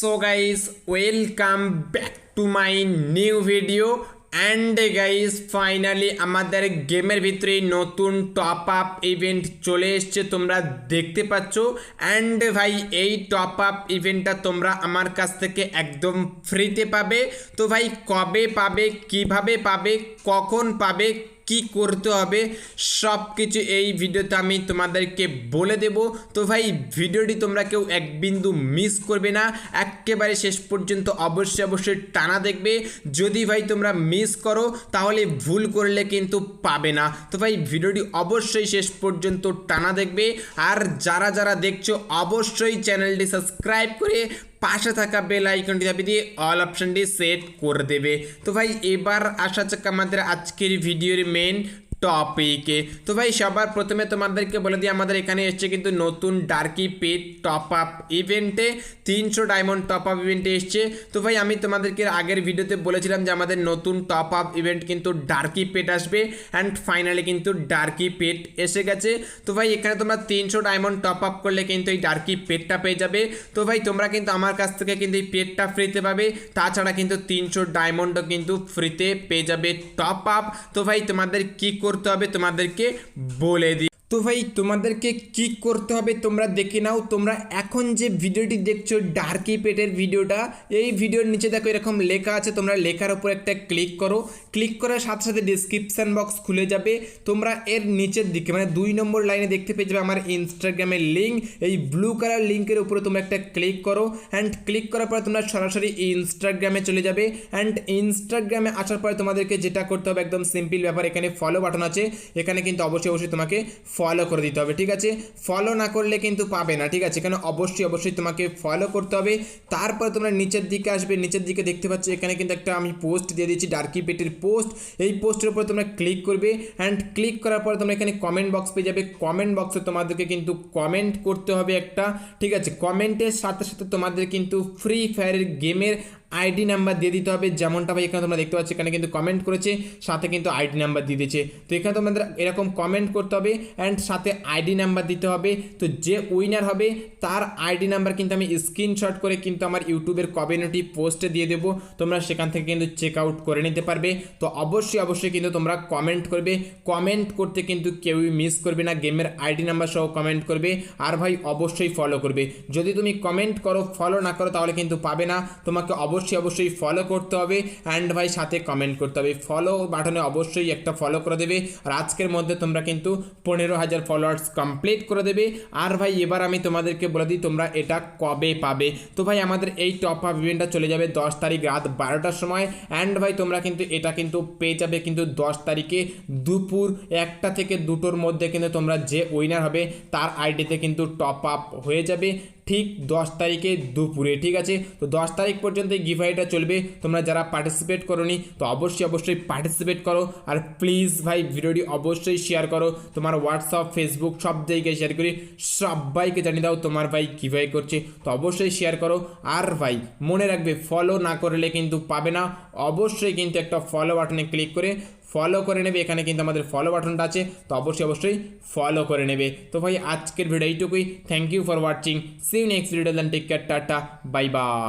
So guys welcome back to my new video and guys finally আমাদের গেমের ভিতরে নতুন টপ আপ ইভেন্ট চলে এসছে, তোমরা দেখতে পাচ্ছ। অ্যান্ড ভাই, এই টপ আপ ইভেন্টটা তোমরা আমার কাছ থেকে একদম ফ্রিতে পাবে। তো ভাই, কবে পাবে, কীভাবে পাবে, কখন পাবে কি করতে হবে সব কিছু এই ভিডিওতে আমি তোমাদেরকে বলে দেব। তো ভাই, ভিডিওটি তোমরা কেউ এক বিন্দু মিস করবে না, একেবারে শেষ পর্যন্ত অবশ্যই অবশ্যই টানা দেখবে। যদি ভাই তোমরা মিস করো, তাহলে ভুল করলে কিন্তু পাবে না। তো ভাই, ভিডিওটি অবশ্যই শেষ পর্যন্ত টানা দেখবে। আর যারা যারা দেখছ, অবশ্যই চ্যানেলটি সাবস্ক্রাইব করে পাশে থাকা বেল আইকনটি দাবি দিয়ে অল অপশনটি সেট করে দেবে তো ভাই এবার আসা যাক আমাদের আজকের ভিডিওর মেন টপিকে তো ভাই, সবার প্রথমে তোমাদেরকে বলে দিই, আমাদের এখানে এসছে কিন্তু নতুন ডার্কি পেট টপ আপ ইভেন্টে তিনশো ডায়মন্ড টপ আপ ইভেন্টে এসছে। তো ভাই, আমি তোমাদেরকে আগের ভিডিওতে বলেছিলাম যে আমাদের নতুন টপ আপ ইভেন্ট কিন্তু ডার্কি পেট আসবে। অ্যান্ড ফাইনালি কিন্তু ডার্কি পেট এসে গেছে। তো ভাই, এখানে তোমরা তিনশো ডায়মন্ড টপ আপ করলে কিন্তু এই ডার্কি পেটটা পেয়ে যাবে। তো ভাই, তোমরা কিন্তু আমার কাছ থেকে কিন্তু এই পেটটা ফ্রিতে পাবে। তাছাড়া কিন্তু তিনশো ডায়মন্ডও কিন্তু ফ্রিতে পেয়ে যাবে টপ আপ তো ভাই, তোমাদের কি করতে হবে তোমাদেরকে বলে দিই তো ভাই, তোমাদেরকে কি করতে হবে তোমরা দেখে নাও। তোমরা এখন যে ভিডিওটি দেখছ, ডার্কি পেটের ভিডিওটা, এই ভিডিওর নিচে দেখো এরকম লেখা আছে। তোমরা লেখার উপর একটা ক্লিক করো। ক্লিক করার সাথে সাথে ডিসক্রিপশান বক্স খুলে যাবে। তোমরা এর নিচের দিকে মানে দুই নম্বর লাইনে দেখতে পেয়ে যাবে আমার ইনস্টাগ্রামের লিঙ্ক এই ব্লু কালার লিঙ্কের উপরে তোমরা একটা ক্লিক করো অ্যান্ড ক্লিক করার পরে তোমরা সরাসরি ইনস্টাগ্রামে চলে যাবে। অ্যান্ড ইনস্টাগ্রামে আসার পরে তোমাদেরকে যেটা করতে হবে, একদম সিম্পল ব্যাপার, এখানে ফলো বাটন আছে। এখানে কিন্তু অবশ্যই অবশ্যই তোমাকে ফলো করে দিতে হবে, ঠিক আছে? ফলো না করলে কিন্তু পাবে না, ঠিক আছে? এখানে অবশ্যই অবশ্যই তোমাকে ফলো করতে হবে। তারপর তোমরা নিচের দিকে আসবে, নিচের দিকে দেখতে পাচ্ছ, এখানে কিন্তু একটা আমি পোস্ট দিয়ে দিয়েছি ডার্কি পেটের পোস্ট এই পোস্টের উপর তোমরা ক্লিক করবে অ্যান্ড ক্লিক করার পর তোমরা এখানে কমেন্ট বক্স পেয়ে যাবে। কমেন্ট বক্সে তোমাদেরকে কিন্তু কমেন্ট করতে হবে একটা, ঠিক আছে? কমেন্টের সাথে সাথে তোমাদের কিন্তু ফ্রি ফায়ারের গেমের আইডি নাম্বার দিয়ে দিতে হবে, যেমনটা ভাই এখানে তোমরা দেখতে পাচ্ছ, এখানে কিন্তু কমেন্ট করেছে, সাথে কিন্তু আইডি নাম্বার দিয়ে দিয়েছে। তো এখানে তোমাদের এরকম কমেন্ট করতে হবে অ্যান্ড সাথে আইডি নাম্বার দিতে হবে। তো যে উইনার হবে, তার আইডি নাম্বার কিন্তু আমি স্ক্রিনশট করে কিন্তু আমার ইউটিউবের কমিউনিটি পোস্টে দিয়ে দেবো। তোমরা সেখান থেকে কিন্তু চেক আউট করে নিতে পারবে। তো অবশ্যই অবশ্যই কিন্তু তোমরা কমেন্ট করবে। কমেন্ট করতে কিন্তু কেউই মিস করবে না গেমের আইডি নাম্বার সহ কমেন্ট করবে। আর ভাই অবশ্যই ফলো করবে। যদি তুমি কমেন্ট করো ফলো না করো, তাহলে কিন্তু পাবে না। তোমাকে অবশ্যই অবশ্যই অবশ্যই ফলো করতে হবে অ্যান্ড ভাই সাথে কমেন্ট করতে হবে। ফলো বাটনে অবশ্যই একটা ফলো করে দেবে। আর আজকের মধ্যে তোমরা কিন্তু পনেরো হাজার ফলোয়ার্স কমপ্লিট করে দেবে। আর ভাই, এবার আমি তোমাদেরকে বলে দিই, তোমরা এটা কবে পাবে? তো ভাই, আমাদের এই টপ আপ ইভেন্টটা চলে যাবে দশ তারিখ রাত বারোটার সময়। অ্যান্ড ভাই, তোমরা কিন্তু এটা কিন্তু পেয়ে যাবে কিন্তু দশ তারিখে দুপুর একটা থেকে দুটোর মধ্যে কিন্তু তোমরা যে উইনার হবে, তার আইডিতে কিন্তু টপ আপ হয়ে যাবে। ঠিক দশ তারিখে দুপুরে, ঠিক আছে? তো দশ তারিখ পর্যন্ত এই গিভাইটা চলবে। তোমরা যারা পার্টিসিপেট করোনি, তো অবশ্যই অবশ্যই পার্টিসিপেট করো। আর প্লিজ ভাই, ভিডিওটি অবশ্যই শেয়ার করো। তোমার হোয়াটসঅ্যাপ ফেসবুক সব জায়গায় শেয়ার করি। সবাইকে জানিয়ে দাও তোমার ভাই গিভাই করছে। তো অবশ্যই শেয়ার করো। আর ভাই, মনে রাখবে ফলো না করলে কিন্তু পাবে না। অবশ্যই কিন্তু একটা ফলো বাটনে ক্লিক করে ফলো করে নেবে, এখানে কিন্তু আমাদের ফলো বাটনটা আছে, তো অবশ্যই অবশ্যই ফলো করে নেবে। তো ভাই, আজকের ভিডিও এইটুকুই। Thank you for watching see next video then take care tata bye bye